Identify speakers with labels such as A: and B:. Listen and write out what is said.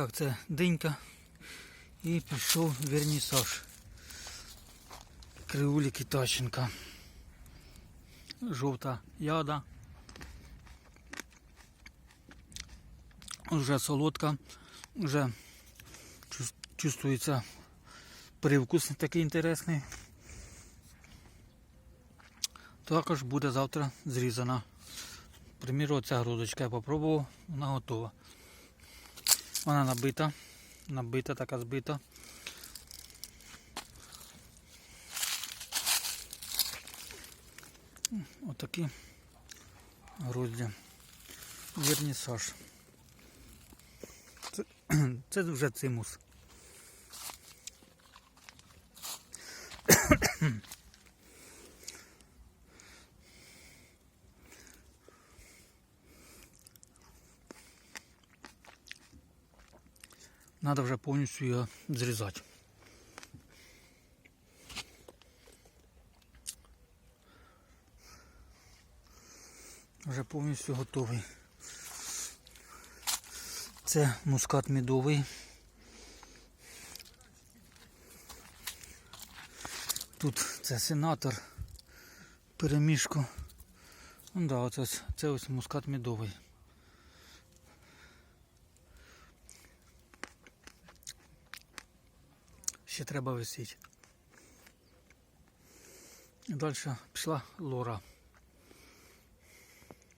A: Так, це динька. І пішов вернісаж. Кривулі Китайченка. Жовта яда. Вже солодка, вже чувствується привкус такий інтересний. Також буде завтра зрізана. Приміру, оця грудочка я попробував, вона готова. Вона набита, набита, така збита. Отакі грузді. Вернісаж. Це, це вже цимус. Надо вже повністю його зрізати. Вже повністю готовий. Це мускат медовий. Тут це сенатор, перемішку. Ну да, оце, це ось мускат медовий. Ще треба висіти. Далі пішла лора.